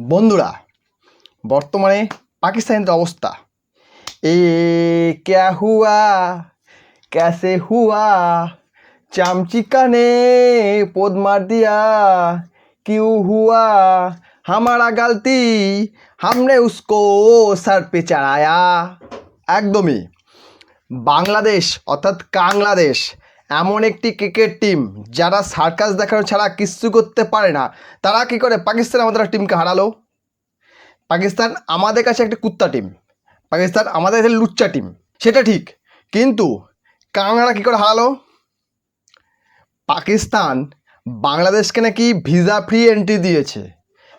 বন্ধুরা, বর্তমানে পাকিস্তানের অবস্থা। এ ক্যা হুয়া? ক্যাসে হুয়া? চামচিকানে পদ মার দিয়া কিউ হুয়া? হামারা গালতি, হামনে উস্কো সার পে চড়ায়া। একদমই। বাংলাদেশ, অর্থাৎ কাংলাদেশ এমন একটি ক্রিকেট টিম যারা সার্কাস দেখানো ছাড়া কিচ্ছু করতে পারে না। তারা কি করে? পাকিস্তান আমাদের টিমকে হারালো। পাকিস্তান আমাদের কাছে একটা কুত্তা টিম। পাকিস্তান আমাদের কাছে লুচ্চা টিম। সেটা ঠিক। কিন্তু কাংড়া কী করে হারালো? পাকিস্তান বাংলাদেশকে নাকি ভিসা ফ্রি এন্ট্রি দিয়েছে।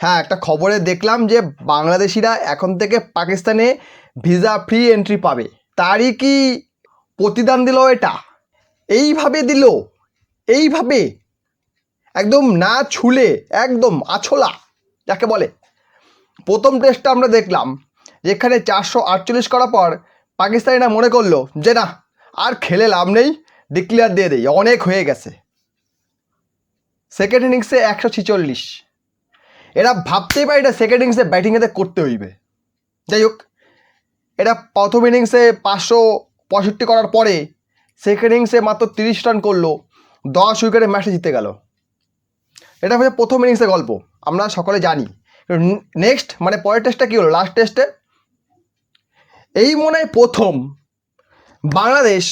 হ্যাঁ একটা খবরে দেখলাম যে বাংলাদেশিরা এখন থেকে পাকিস্তানে ভিসা ফ্রি এন্ট্রি পাবে। তারই কি প্রতিদান দিল এটা? এইভাবে দিল, এইভাবে, একদম না ছুলে, একদম আছলা, যাকে বলে। প্রথম টেস্টটা আমরা দেখলাম, যেখানে চারশো আটচল্লিশ করার পর পাকিস্তানিরা মনে করল যে না, আর খেলে লাভ নেই ডিক্লেয়ার দিয়ে দেই, অনেক হয়ে গেছে। সেকেন্ড ইনিংসে একশো ছিচল্লিশ। এরা ভাবতেই পারে এটা সেকেন্ড ইনিংসে ব্যাটিং এতে করতে হইবে। যাই হোক এটা প্রথম ইনিংসে পাঁচশো পঁয়ষট্টি করার পরে সেকেন্ড ইনিংসে মাত্র তিরিশ রান করল, দশ উইকেটে ম্যাচে জিতে গেল। এটা হচ্ছে প্রথম ইনিংসের গল্প, আমরা সকলে জানি। নেক্সট মানে পরের টেস্টটা কী হলো? লাস্ট টেস্টে এই মনে হয় প্রথম বাংলাদেশ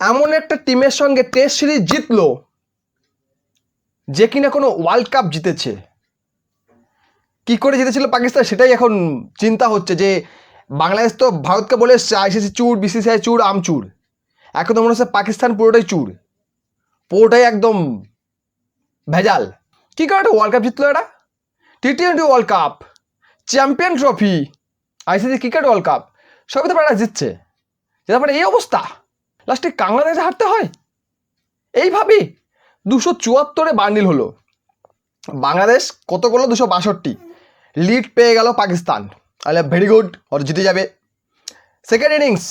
এমন একটা টিমের সঙ্গে টেস্ট সিরিজ জিতলো, যে কিনা কোনো ওয়ার্ল্ড কাপ জিতেছে। কি করে জিতেছিল পাকিস্তান? সেটাই এখন চিন্তা হচ্ছে যে বাংলাদেশ তো ভারতকে বলে আইসিসি চুর বিসিসিআই চুর, আমচুর। এখন তো মনে হচ্ছে পাকিস্তান পুরোটাই চুর। পুরোটাই একদম ভেজাল। কী করে একটা ওয়ার্ল্ড কাপ জিতলো এটা T twenty world cup champion trophy ICC cricket world cup সবই তো এরা জিতছে। যেটা এই অবস্থা। লাস্টে কাংলাদেশে হারতে হয়? এইভাবে দুশো চুয়াত্তরে বান্ডিল হলো। বাংলাদেশ কত করল? দুশো বাষট্টি। লিড পেয়ে গেল পাকিস্তান। তাহলে ভেরি গুড ওর জিতে যাবে। সেকেন্ড ইনিংস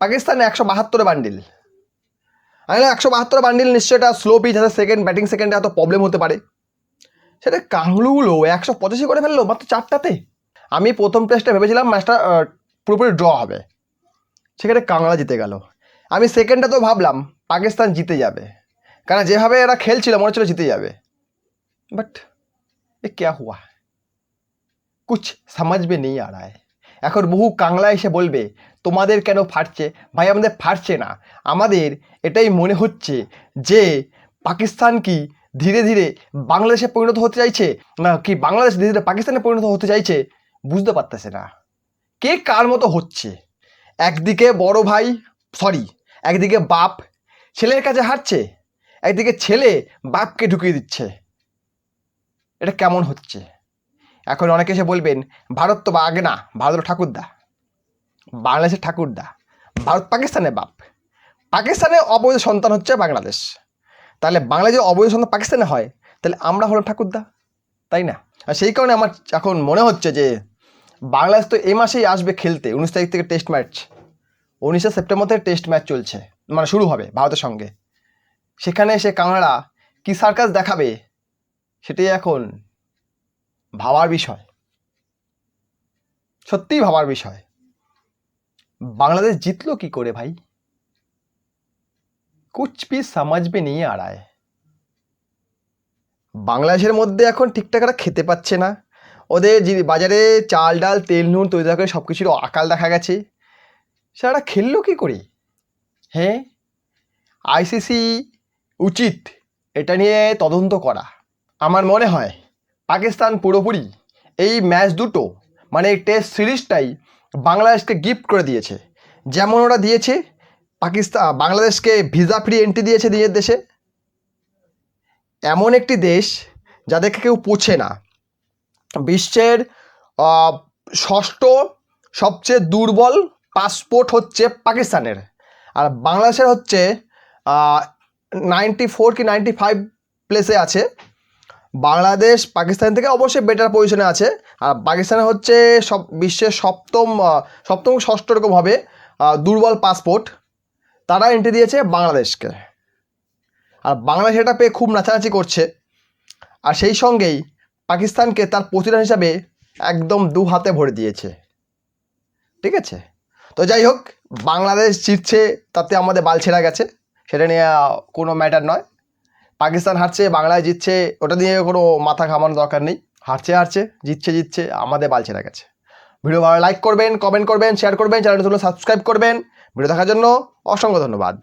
পাকিস্তান একশো বাহাত্তরে বান্ডিল আমি একশো বাহাত্তর বান্ডিল নিশ্চয়ই এটা স্লো পিচ আছে সেকেন্ড ব্যাটিং সেকেন্ডে এত প্রবলেম হতে পারে। সেটা কাংলুগুলো একশো পঁচাশি করে ফেলল মাত্র চারটাতে। আমি প্রথম টেস্টে ভেবেছিলাম ম্যাচটা পুরোপুরি ড্র হবে। সেখানে কাংলা জিতে গেল। আমি সেকেন্ডটা তো ভাবলাম, পাকিস্তান জিতে যাবে। কারণ যেভাবে এরা খেলছিল, মনে হচ্ছিল জিতে যাবে। বাট এ ক্যা হুয়া? কুছ সমাজ নেই আ রা এখন বহু কাংলা এসে বলবে তোমাদের কেন ফাটছে? ভাই, আমাদের ফাটছে না। আমাদের এটাই মনে হচ্ছে যে পাকিস্তান কি ধীরে ধীরে বাংলাদেশে পরিণত হতে চাইছে? না, কি বাংলাদেশ ধীরে ধীরে পাকিস্তানে পরিণত হতে চাইছে? বুঝতে পারতেছে না। কে কার মতো হচ্ছে? একদিকে বড় ভাই সরি একদিকে বাপ ছেলের কাছে হারছে একদিকে ছেলে বাপকে ঢুকিয়ে দিচ্ছে। এটা কেমন হচ্ছে? এখন অনেকে এসে বলবেন, ভারত তো বা আগে না ভারত ঠাকুরদা। বাংলাদেশের ঠাকুরদা, ভারত পাকিস্তানের বাপ। পাকিস্তানের অবৈধ সন্তান হচ্ছে বাংলাদেশ। তাহলে বাংলাদেশ যদি অবৈধ সন্তান পাকিস্তানে হয়, তাহলে আমরা হলাম ঠাকুরদা, তাই না? আর সেই কারণে আমার এখন মনে হচ্ছে যে বাংলাদেশ তো এই মাসেই আসবে খেলতে, উনিশ তারিখ থেকে টেস্ট ম্যাচ উনিশে সেপ্টেম্বর থেকে টেস্ট ম্যাচ চলছে মানে শুরু হবে ভারতের সঙ্গে। সেখানে এসে কানাডা কী সার্কাস দেখাবে, সেটাই এখন ভাবার বিষয়। সত্যিই ভাবার বিষয়। বাংলাদেশ জিতলো কি করে ভাই? ভি সমাজ নিয়ে আড়ায়। বাংলাদেশের মধ্যে এখন ঠিকঠাক এরা খেতে পাচ্ছে না। ওদের বাজারে চাল ডাল, তেল, নুন, তৈরি করে সব কিছুর আকাল দেখা গেছে। সেটা খেললো কি করে? হ্যাঁ? আইসিসি উচিত এটা নিয়ে তদন্ত করা। আমার মনে হয় পাকিস্তান পুরোপুরি এই ম্যাচ দুটো মানে টেস্ট সিরিজটাই বাংলাদেশকে গিফট করে দিয়েছে। যেমন ওরা দিয়েছে পাকিস্তান বাংলাদেশকে ভিসা ফ্রি এন্ট্রি দিয়েছে নিজের দেশে। এমন একটি দেশ যাদেরকে কেউ পোছে না। বিশ্বের ষষ্ঠ সবচেয়ে দুর্বল পাসপোর্ট হচ্ছে পাকিস্তানের। আর বাংলাদেশের হচ্ছে নাইনটি ফোর কি নাইনটি ফাইভ প্লেসে আছে। বাংলাদেশ, পাকিস্তান থেকে অবশ্যই বেটার পজিশনে আছে। আর পাকিস্তানে হচ্ছে সব, বিশ্বের সপ্তম সপ্তম ষষ্ঠ রকম হবে দুর্বল পাসপোর্ট তারা এন্ট্রি দিয়েছে বাংলাদেশকে। আর বাংলাদেশ এটা পেয়ে খুব নাচানাচি করছে। আর সেই সঙ্গেই পাকিস্তানকে তার প্রতিদান হিসাবে একদম দু হাতে ভরে দিয়েছে। ঠিক আছে? তো যাই হোক, বাংলাদেশ জিতছে, তাতে আমাদের বাল ছেঁড়া গেছে। সেটা নিয়ে কোনো ম্যাটার নয়। পাকিস্তান হারছে, বাংলায় জিতছে, ওটা দিয়ে কোনো মাথা ঘামানোর দরকার নেই। হারছে হারছে, জিতছে জিতছে, আমাদের বালছে না গেছে। ভিডিও ভালো লাইক করবেন কমেন্ট করবেন শেয়ার করবেন চ্যানেলগুলো সাবস্ক্রাইব করবেন। ভিডিও দেখার জন্য অসংখ্য ধন্যবাদ।